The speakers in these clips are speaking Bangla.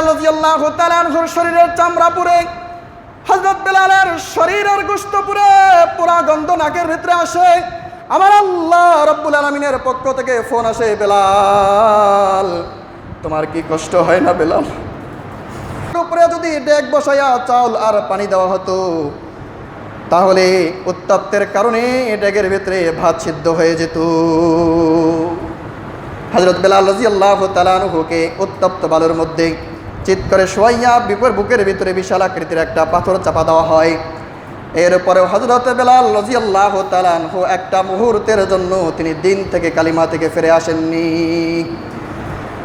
বেলাল রাদিয়াল্লাহু তাআলা শরীরের চামড়া পুরে হযরত বেলালের শরীরের গোশত পুরে পুরা গন্ধ নাকের ভিতরে আসে। আমার আল্লাহ রব্বুল আলামিনের পক্ষ থেকে ফোন আসে, বেলাল, তোমার কি কষ্ট হয় না বেলাল? উপরে যদি ডেক বসাইয়া চাউল আর পানি দেওয়া হতো, তাহলে উত্তপ্তের কারণে ডেগের ভিতরে ভাত সিদ্ধ হয়ে যেত। হজরত বেলাল রাজি আল্লাহ তালানুহুকে উত্তপ্ত বালুর মধ্যে চিৎ করে শোয়াইয়া বিপর বুকের ভিতরে বিশাল আকৃতির একটা পাথর চাপা দেওয়া হয়। এরপরেও হজরত বেলাল রাজি আল্লাহ তালানহু একটা মুহূর্তের জন্য তিনি দিন থেকে কালিমা থেকে ফিরে আসেননি।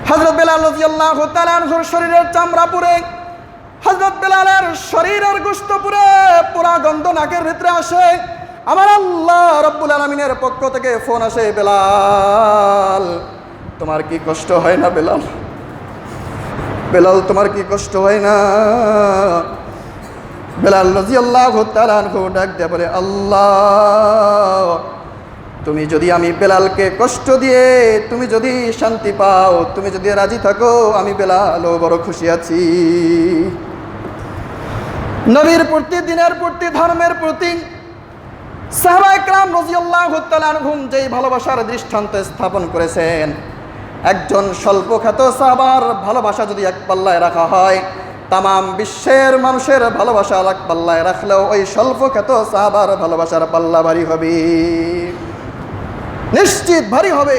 হজরত বেলাল রাজি আল্লাহ তালানহুর শরীরের চামড়া পুরে হজরত বেলালের শরীরের গোস্ত পুরে পুরা গন্ধ নাকের ভিতরে আসে। আমার আল্লাহ রব্বুল আলমিনের পক্ষ থেকে ফোন আসে, বেলাল, তোমার কি কষ্ট হয় না বেলাল? বেলাল, তোমার কি কষ্ট হয় না? বেলাল রাজি আল্লাহ ডাক দেয়া বলে, আল্লাহ, তুমি যদি আমি বেলালকে কষ্ট দিয়ে, তুমি যদি শান্তি পাও, তুমি যদি রাজি থাকো, আমি বেলালও বড় খুশি আছি। নবীর প্রতি, দিনের প্রতি, ধর্মের প্রতি সাহবা ইকরাম রাজিয়াল্লাহু তাআলা আনহুম যেই ভালোবাসার দৃষ্টান্ত স্থাপন করেছেন একজন স্বল্পখ্যাত সাহাবার ভালোবাসা যদি এক পাল্লায় রাখা হয় তাম বিশ্বের মানুষের ভালোবাসা এক পাল্লায় রাখলেও ওই স্বল্পখ্যাত সাহাবার ভালোবাসার পাল্লা ভারী হবে। নিশ্চিত ভারী হবে।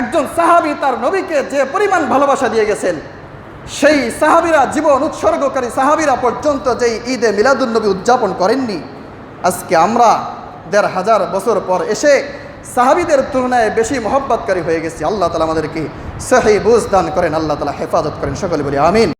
একজন সাহাবি তার নবীকে যে পরিমাণ ভালোবাসা দিয়ে গেছেন, সেই সাহাবিরা জীবন উৎসর্গকারী সাহাবিরা পর্যন্ত যেই ঈদে মিলাদুন্নবী উদযাপন করেননি, আজকে আমরা দেড় হাজার বছর পর এসে সাহাবিদের তুলনায় বেশি মহব্বতকারী হয়ে গেছি। আল্লাহ তালা আমাদেরকে সহি বুঝ দান করেন, আল্লাহ তালা হেফাজত করেন। সকলে বলি, আমিন।